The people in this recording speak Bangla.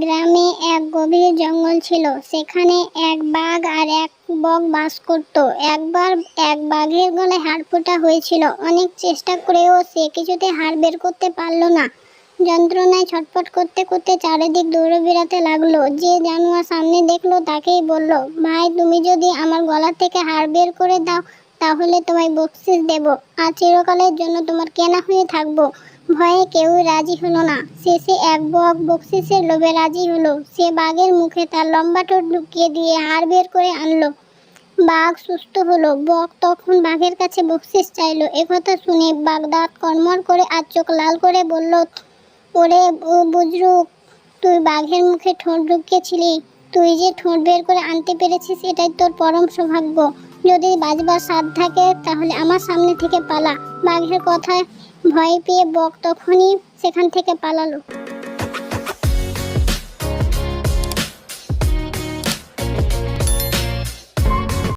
গ্রামে এক গভীর জঙ্গল ছিল। সেখানে এক বাঘ আর এক বক বাস করত। একবার এক বাঘের গলায় হাড় ফোটা হয়েছিল। অনেক চেষ্টা করেও সে কিছুতে হাড় বের করতে পারল না। যন্ত্রণায় ছটফট করতে করতে চারিদিক দৌড়ে বেড়াতে লাগল। যে জানোয়ার সামনে দেখল তাকেই বলল, ভাই, তুমি যদি আমার গলা থেকে হাড় বের করে দাও, তাহলে তোমায় বকশিস দেব। আর চিরকালের জন্য তোমার কেনা হয়ে থাকব। ভয়ে কেউ রাজি হলো না। শেষে এক বক বকশিসের লোভে রাজি হলো। সে বাঘের মুখে তার লম্বা ঠোঁট ঢুকিয়ে দিয়ে হাড় বের করে আনলো। বাঘ সুস্থ হলো। বক তখন বাঘের কাছে বকশিস চাইলো। একথা শুনে বাঘ দাঁত কর্মর করে আর চোখ লাল করে বলল, ওরে বুজরুক তুই বাঘের মুখে ঠোঁট ঢুকিয়েছিলি। তুই যে ঠোঁট বের করে আনতে পেরেছিস, এটাই তোর পরম সৌভাগ্য। যদি বাজবার স্বাদ থাকে, তাহলে আমার সামনে থেকে পালা। বাঘের কথায় ভয় পেয়ে বক তখনই সেখান থেকে পালালো।